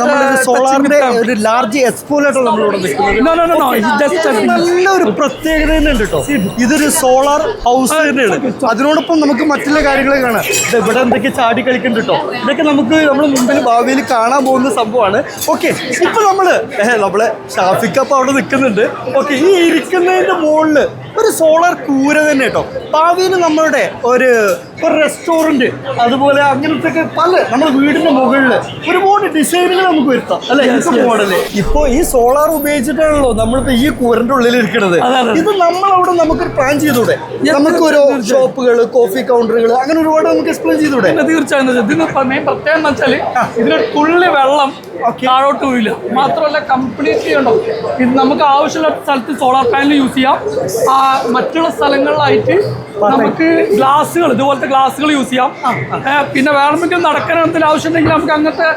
നമ്മളൊരു സോളാറിന്റെ. ഒരു ലാർജ് നമ്മളിവിടെ. നല്ലൊരു പ്രത്യേകത തന്നെ ഉണ്ട് കേട്ടോ ഇതൊരു സോളാർ ഹൗസ് തന്നെയാണ്. അതിനോടൊപ്പം നമുക്ക് മറ്റുള്ള കാര്യങ്ങൾ കാണാം. ഇവിടെ എന്തൊക്കെ ചാടി കളിക്കുന്നുണ്ട് കേട്ടോ ഇതൊക്കെ നമുക്ക് നമ്മൾ മുമ്പിൽ ഭാവിയിൽ കാണാൻ പോകുന്ന സംഭവമാണ്. ഓക്കെ ഇപ്പൊ നമ്മൾ നമ്മളെ ഷാഫിക്കപ്പ് അവിടെ നിൽക്കുന്നുണ്ട്. ഓക്കെ ഈ ഇരിക്കുന്നതിന്റെ മുകളിൽ ഒരു സോളാർ കൂര തന്നെ കേട്ടോ. ഭാവിയിൽ നമ്മളുടെ ഒരു ഒരു റെസ്റ്റോറന്റ് അതുപോലെ അങ്ങനത്തെ പല നമ്മുടെ വീടിന്റെ മുകളിൽ ഒരുപാട് ഡിസൈനുകൾ നമുക്ക് വരുത്താം. അല്ലെ? മോഡൽ ഇപ്പോൾ മോഡൽ. ഈ സോളാർ ഉപയോഗിച്ചിട്ടാണല്ലോ നമ്മളിപ്പോൾ ഈ കൂരന്റെ ഉള്ളിൽ ഇരിക്കുന്നത്. ഇത് നമ്മളവിടെ നമുക്കൊരു പ്ലാൻ ചെയ്തൂടെ? നമുക്കൊരു ഷോപ്പുകൾ കോഫി കൗണ്ടറുകൾ അങ്ങനെ ഒരുപാട് നമുക്ക് എക്സ്പ്ലെയിൻ ചെയ്തൂടെ? തീർച്ചയായും ഇതിന് മെയിൻ പ്രത്യേകം എന്ന് വെച്ചാൽ ഇതിന് തുള്ളി വെള്ളം താഴോട്ട് വീഴില്ല മാത്രമല്ല കംപ്ലീറ്റ്ലി ഉണ്ടോ? ഇത് നമുക്ക് ആവശ്യമുള്ള സ്ഥലത്ത് സോളാർ പാനൽ യൂസ് ചെയ്യാം. ആ മറ്റുള്ള സ്ഥലങ്ങളിലായിട്ട് നമുക്ക് ഗ്ലാസ്സുകൾ ഇതുപോലത്തെ ഗ്ലാസ്സുകൾ യൂസ് ചെയ്യാം. പിന്നെ വേണമെങ്കിൽ നടക്കണത്തിൽ ആവശ്യമുണ്ടെങ്കിൽ നമുക്ക് അങ്ങനത്തെ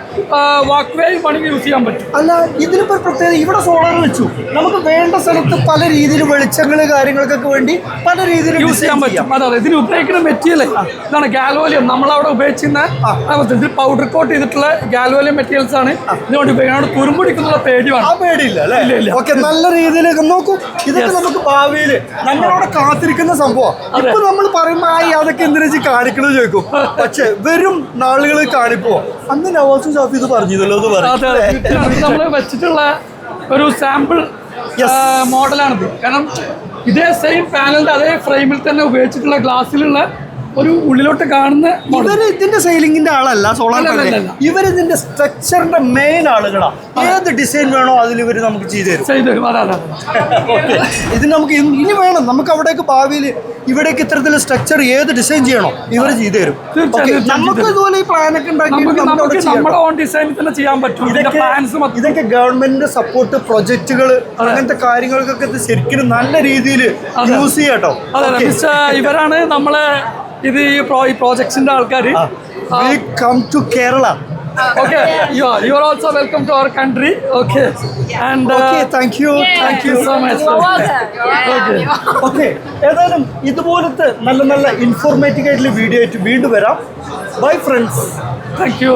വാക്ക് വേ പണി യൂസ് ചെയ്യാൻ പറ്റും. അല്ല ഇതിലിപ്പോൾ പ്രത്യേകത ഇവിടെ സോളാർ വെച്ചു. നമുക്ക് വേണ്ട സ്ഥലത്ത് പല രീതിയിൽ വെളിച്ചങ്ങൾ കാര്യങ്ങൾക്കൊക്കെ വേണ്ടി പല രീതിയിൽ യൂസ് ചെയ്യാൻ പറ്റും. അതെ അതെ. ഇതിന് ഉപയോഗിക്കുന്ന മെറ്റീരിയൽ ഇതാണ് ഗാലോലിയം നമ്മളവിടെ ഉപയോഗിച്ചിരുന്ന ഇതിൽ പൗഡർ കോട്ട് ചെയ്തിട്ടുള്ള ഗാലോലിയം മെറ്റീരിയൽസ് ആണ്. ഇതുകൊണ്ട് ഉപയോഗിക്കുന്നത് തുരുമ്പിടിക്കുന്നുള്ള പേടിയാണ്. ആ പേടിയില്ല ഇല്ല, അല്ലേ ഓക്കെ നല്ല രീതിയിൽ നോക്കൂ. ഇതൊക്കെ നമുക്ക് ഭാവിയിൽ നമ്മളവിടെ കാത്തിരിക്കുന്ന സംഭവം അതെ. ഇപ്പൊ നമ്മൾ പറയുമ്പോ ആ അതൊക്കെ എന്തിനാ കാണിക്കണമെന്ന് ചോദിക്കും. പക്ഷെ വെറും നാളുകൾ കാണിപ്പോ അന്ന് നവാസും ഷാഫി ഇത് പറഞ്ഞല്ലോ എന്ന് പറഞ്ഞു വെച്ചിട്ടുള്ള ഒരു സാമ്പിൾ. മോഡലാണിത് കാരണം ഇതേ സെയിം പാനലിന്റെ അതേ ഫ്രെയിമിൽ തന്നെ ഉപയോഗിച്ചിട്ടുള്ള ഗ്ലാസ്സിലുള്ള ഒരു ഉള്ളിലോട്ട് കാണുന്ന ഇവർ ഇതിന്റെ സെയിലിംഗിന്റെ ആളല്ല സോളാർ. ഇവർ ഇതിന്റെ സ്ട്രക്ചറിന്റെ മെയിൻ ആളുകളാണ് ഏത് ഡിസൈൻ വേണോ അതിൽ ഇവർ നമുക്ക് ചെയ്തു തരും. ചെയ്തു തരും. അതെ അതെ ഇത് നമുക്ക് ഇനി വേണം. നമുക്ക് അവിടേക്ക് ഭാവിയിൽ ഇവിടേക്ക് ഇത്തരത്തിൽ സ്ട്രക്ചർ ഏത് ഡിസൈൻ ചെയ്യണോ ഇവർ ചെയ്തു തരും. നമുക്ക് ഇതുപോലെ ഈ പ്ലാനൊക്കെ ഉണ്ടാക്കി ഇതൊക്കെ ഗവൺമെന്റിന്റെ സപ്പോർട്ട് പ്രൊജക്ടുകൾ അങ്ങനത്തെ കാര്യങ്ങൾക്കൊക്കെ ശരിക്കും നല്ല രീതിയിൽ യൂസ് ചെയ്യാട്ടോ ഇവരാണ് നമ്മളെ ഇത് ഈ പ്രോ ഈ പ്രോജക്ട്സിന്റെ ആൾക്കാർ welcome to Kerala okay you are you are also welcome to our country okay and okay thank you thank you so much okay okay ഏതായാലും ഇതുപോലത്തെ നല്ല നല്ല ഇൻഫോർമേറ്റീവ് ആയിട്ടുള്ള വീഡിയോ ആയിട്ട് വീണ്ടും വരാം. Bye friends thank you